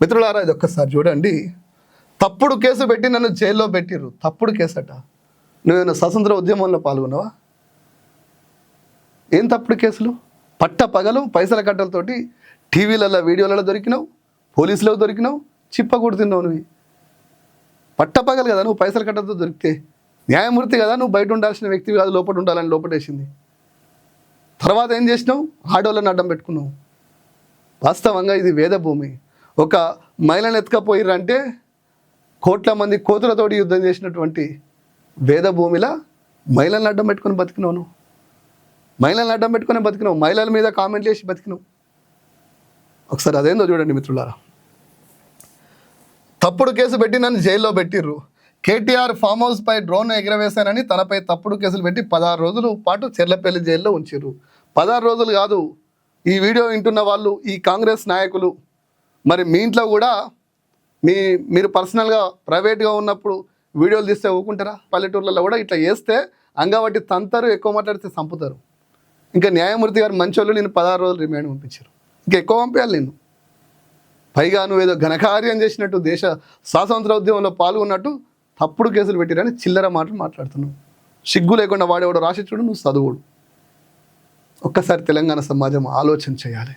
మిత్రులారా ఇది ఒక్కసారి చూడండి. తప్పుడు కేసు పెట్టి నన్ను జైల్లో పెట్టిర్రు. తప్పుడు కేసట. నువ్వేమైనా స్వతంత్ర ఉద్యమంలో పాల్గొన్నావా? ఏం తప్పుడు కేసులు? పట్ట పగలు పైసల కట్టలతోటి టీవీలలో వీడియోలలో దొరికినావు పోలీసులో దొరికినావు చిప్పకూడు తిన్నావు నువ్వు. పట్ట పగలు కదా నువ్వు పైసల కట్టలతో దొరికితే. న్యాయమూర్తి కదా నువ్వు బయట ఉండాల్సిన వ్యక్తి కాదు లోపల ఉండాలని లోపటేసింది తర్వాత ఏం చేసినావు? ఆడోళ్ళని అడ్డం పెట్టుకున్నావు. వాస్తవంగా ఇది వేద భూమి ఒక మహిళను ఎత్తుకపోయిర్రంటే కోట్ల మంది కోతులతోటి యుద్ధం చేసినటువంటి వేద భూమిలా మహిళలను అడ్డం పెట్టుకొని బతికినావు మహిళలను అడ్డం పెట్టుకొని బతికినావు. మహిళల మీద కామెంట్ చేసి బతికినావు. ఒకసారి అదేందో చూడండి మిత్రులారా. తప్పుడు కేసు పెట్టి నన్ను జైల్లో పెట్టిర్రు. కేటీఆర్ ఫామ్ హౌస్ పై డ్రోన్ ఎగరవేశానని తనపై తప్పుడు కేసులు పెట్టి పదహారు రోజుల పాటు చెర్లపల్లి జైల్లో ఉంచిర్రు. పదహారు రోజులు కాదు ఈ వీడియో వింటున్న వాళ్ళు ఈ కాంగ్రెస్ నాయకులు మరి మీ ఇంట్లో కూడా మీ మీరు పర్సనల్గా ప్రైవేట్గా ఉన్నప్పుడు వీడియోలు తీస్తే ఊకుంటారా? పల్లెటూర్లలో కూడా ఇట్లా చేస్తే అంగబట్టి తంతారు ఎక్కువ మాట్లాడితే చంపుతారు ఇంకా న్యాయమూర్తి గారు మంచోళ్ళు నేను పదహారు రోజులు రిమాండ్ పంపించారు. ఇంకా ఎక్కువ పంపించాలి నేను. పైగా నువ్వు ఏదో ఘనకార్యం చేసినట్టు దేశ స్వాతంత్ర ఉద్యమంలో పాల్గొన్నట్టు తప్పుడు కేసులు పెట్టిరని చిల్లర మాటలు మాట్లాడుతున్నావు. సిగ్గు లేకుండా వాడేవాడు రాసిచ్చుడు నువ్వు చదువుడు. ఒక్కసారి తెలంగాణ సమాజం ఆలోచన చేయాలి.